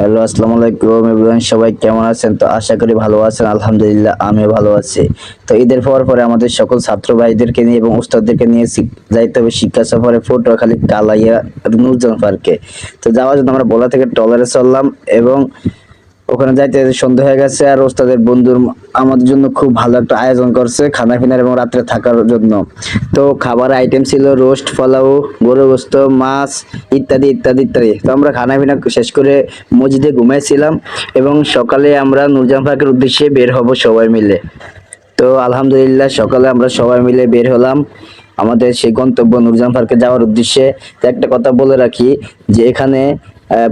Hello, আসসালামু আলাইকুম everyone, সবাই কেমন আছেন? তো আশা করি ভালো আছেন, আলহামদুলিল্লাহ আমি ভালো আছি। তো ঈদের পর পরে আমাদের সকল ছাত্র ভাইদেরকে নিয়ে এবং উস্তাদদেরকে নিয়ে যাইতে হবে শিক্ষা সফরে পটুয়াখালী কালাইয়া নুরজন পার্কে। তো যাওয়ার জন্য আমরা বলা থেকে টলারে চললাম এবং ওখানে যাইতে সন্ধ্যা হয়ে গেছে আর ওস্তাদের বন্ধুর আমাদের জন্য খুব ভালো একটা আয়োজন করছে খানা পিনার এবং রাত্রে থাকার জন্য। তো খাবার আইটেম ছিল রোস্ট পোলাও গরু গোস্ত, মাছ ইত্যাদি ইত্যাদি ইত্যাদি। তো আমরা খানা পিনা শেষ করে মসজিদে ঘুমাইছিলাম এবং সকালে আমরা নুরজাম পার্কের উদ্দেশ্যে বের হব সবাই মিলে। তো আলহামদুলিল্লাহ সকালে আমরা সবাই মিলে বের হলাম। আমাদের সেই গন্তব্য নুরজাম পার্কে যাওয়ার উদ্দেশ্যে। একটা কথা বলে রাখি যে এখানে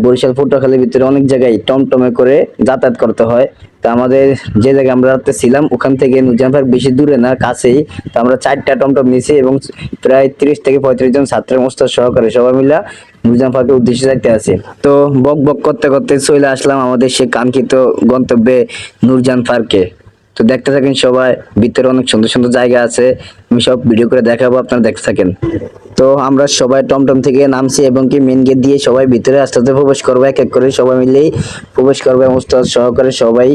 বরিশাল পটুয়াখালীর ভিতরে অনেক জায়গায় টমটমে করে যাতায়াত করতে হয়। তো আমাদের যে জায়গায় আমরা রাত্রে ছিলাম ওখান থেকে নুরজান পার্ক বেশি দূরে না, কাছেই। তো আমরা চারটা টমটম নিয়েছি এবং প্রায় তিরিশ থেকে পঁয়ত্রিশ জন ছাত্রের মোস্তাদ সহকারে সবাই মিলে নুরজান পার্কের উদ্দেশ্যে যাইতে আছে তো বক বক করতে করতে চলে আসলাম আমাদের সেই কাঙ্ক্ষিত গন্তব্যে নুরজান পার্কে তো দেখতে থাকেন সবাই, ভিতরে অনেক সুন্দর সুন্দর জায়গা আছে। আমি সব ভিডিও করে দেখাবো, আপনারা দেখতে থাকেন। তো আমরা সবাই টমটম থেকে নামছি এবং কি মেন গেট দিয়ে সবাই ভিতরে আস্তে আস্তে প্রবেশ করব, এক এক করে সবাই মিলেই প্রবেশ করবে উস্তাদ সহকারে সবাই।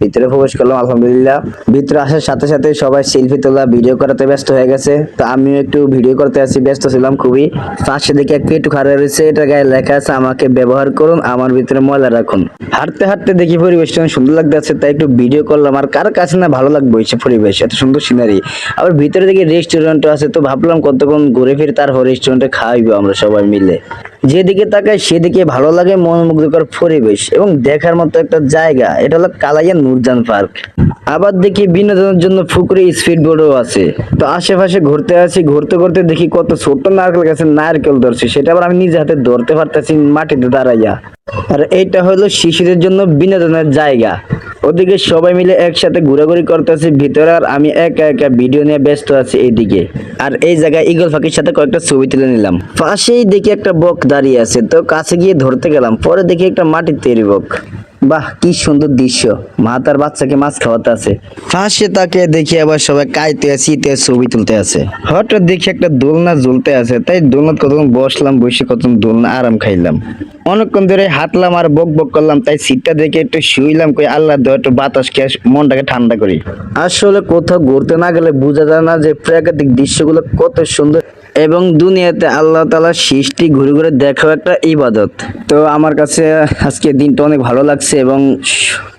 ভিতরে প্রবেশ করলাম, আলহামদুলিল্লাহ। ভিতরে আসার সাথে সাথে সবাই সেলফি তোলা ভিডিও করাতে ব্যস্ত হয়ে গেছে। তো আমিও একটু ভিডিও করতে আছি, ব্যস্ত ছিলাম খুবই। পাশে দেখে এক পেটু খাড়া রয়েছে, এটা গায়ে লেখা আছে, আমাকে ব্যবহার করুন, আমার ভিতরে ময়লা রাখুন। হাঁটতে হাঁটতে দেখি পরিবেশটা সুন্দর লাগতেছে তাই একটু ভিডিও করলাম। আর কার কাছে না ভালো লাগবে এইসব পরিবেশ, এত সুন্দর সিনারি আবার ভিতরে দেখি রেস্টুরেন্টও আছে, তো ভাবলাম কতক্ষণ ঘুরে ফিরে তারপর রেস্টুরেন্টে খাওয়াইবো আমরা সবাই মিলে। যেদিকে তাকাই সেদিকে ভালো লাগে মনোমুগ্ধকর পরিবেশ এবং দেখার মতো একটা জায়গা। এটা হলো কালাইয়া নুরজান পার্ক। আবার দেখি বিনোদনের জন্য পুকুরে স্পিড বোর্ডও আছে। তো আশেপাশে ঘুরতে আসি, ঘুরতে ঘুরতে দেখি কত ছোট্ট নারকেল গাছে নারকেল ধরছে। সেটা আবার আমি নিজে হাতে ধরতে পারতেছি মাটিতে দাঁড়াইয়া। আর এইটা হলো শিশুদের জন্য বিনোদনের জায়গা। ওদিকে সবাই মিলে একসাথে ঘোরাঘুরি করতেছি, ভিতরে আর আমি একা একা ভিডিও নিয়ে ব্যস্ত আছি এইদিকে। আর এই জায়গায় ইগল ফাঁকির সাথে কয়েকটা ছবি তুলে নিলাম। পাশেই দেখি একটা বক দাঁড়িয়ে আছে, তো কাছে গিয়ে ধরতে গেলাম, পরে দেখি একটা মাটির তৈরি বক। বাহ, কি সুন্দর দৃশ্য। মা তার বাচ্চাকে মাছ খাওয়াতে আছে। ফাঁসে তাকে দেখি আবার সবাই কাইতে শীতে ছবি তুলতে আছে। হঠাৎ দেখি একটা দোলনা ঝুলতে আছে। তাই দোলনাত কতক্ষণ বসলাম, বসে কতক্ষণ দোলনা আরাম খাইলাম। অনেকক্ষণ ধরে হাঁটলাম আর বক বক করলাম, তাই সিটটা দেখে একটু শুইলাম, কই আল্লাহ দেওয়া একটু বাতাস খেয়ে মনটাকে ঠান্ডা করি। আসলে কোথাও ঘুরতে না গেলে বোঝা যায় না যে প্রাকৃতিক দৃশ্যগুলো কত সুন্দর। এবং দুনিয়াতে আল্লাহ তালা সৃষ্টি ঘুরে ঘুরে দেখাও একটা ইবাদত। তো আমার কাছে আজকে দিনটা অনেক ভালো লাগছে এবং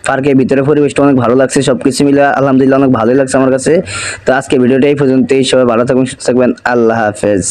পার্কের ভিতরে পরিবেশটা অনেক ভালো লাগছে সব কিছু মিলে আলহামদুলিল্লাহ অনেক ভালোই লাগছে আমার কাছে। তো আজকে ভিডিওটা এই পর্যন্তই, সবাই ভালো থাকবেন, সুস্থ থাকবেন, আল্লাহ হাফেজ।